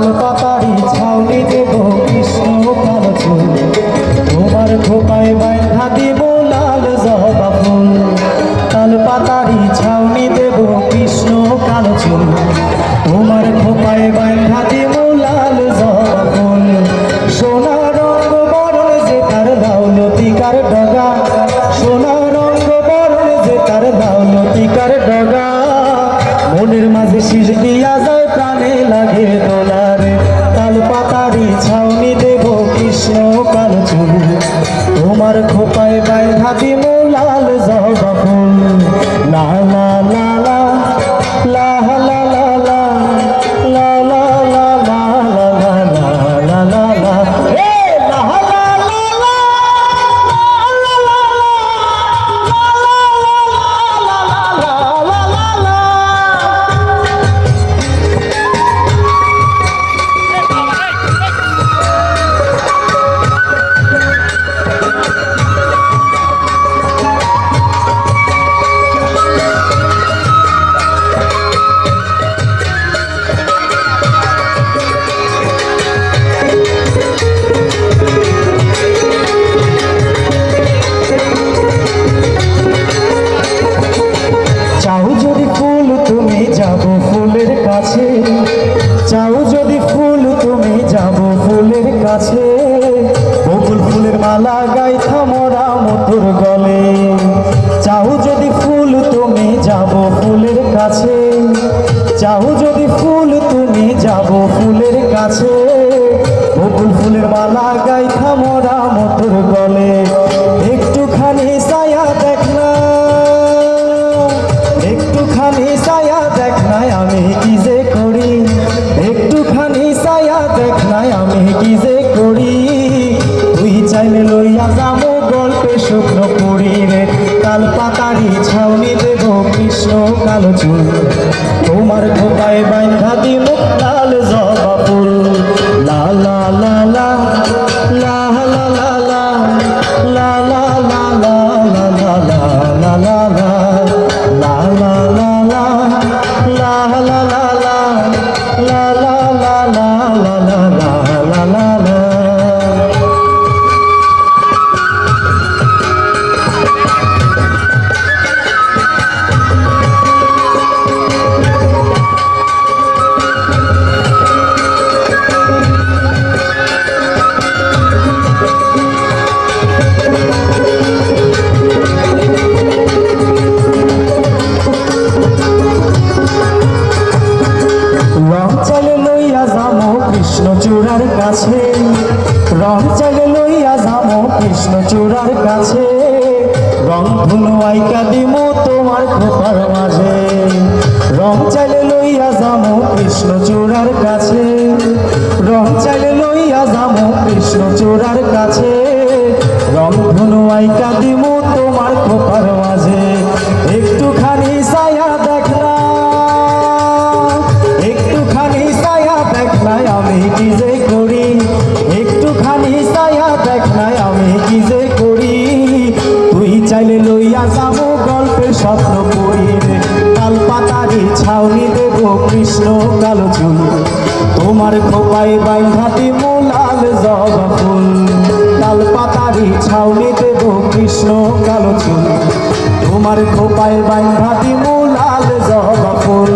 লাল পাতারি ছাউনি দেব কৃষ্ণ কালো চুল তোমার খোপায় বাইন্ধা দেব লাল জবা ফুল। লাল পাতারি ছাউনি দেব কৃষ্ণ কালো চুল তোমার খোপায় বাইন্ধা দেব লাল জবা ফুল। সোনা রঙ বরণ যে তার লাউ লতিকার ডগা। সোনা রঙ বরণ যে তার লাউ লতিকার ডগা। মনের মাঝে শিশদি কাছে। চাও যদি ফুল, তুমি যাব ফুলের কাছে। বকুল ফুলের মালা গাই থামরা মধুর গলে। চাও যদি ফুল, তুমি যাব ফুলের কাছে। চাও যদি ফুল, তুমি যাব ফুলের কাছে। বকুল ফুলের মালা গাই থামরা মধুর গলে। প্রচুর তোমার খোপায় বাইন্ধা দি মুক্তাল কৃষ্ণচূড়ার কাছে। রং ধনু আইকা দিমু তোমার খোপার মাঝে। একটুখানি সায়া দেখলা একটুখানি ছায়া দেখলাই আমি কি যে করি। একটুখানি ছায়া দেখলাই আমি কি যে করি। তুই চাইলে লইয়া যাব গল্পের স্বপ্ন করি কাল পাতারি ছাউনি দেব কৃষ্ণ কালো চুল। তোমার খোপায় বাইন ঘাটি জবা ফুল লাল পাতারি ছাউনিতে গো কৃষ্ণ কালো চুল। তোমার খোপায় বান্ধা দিমু লাল জবা ফুল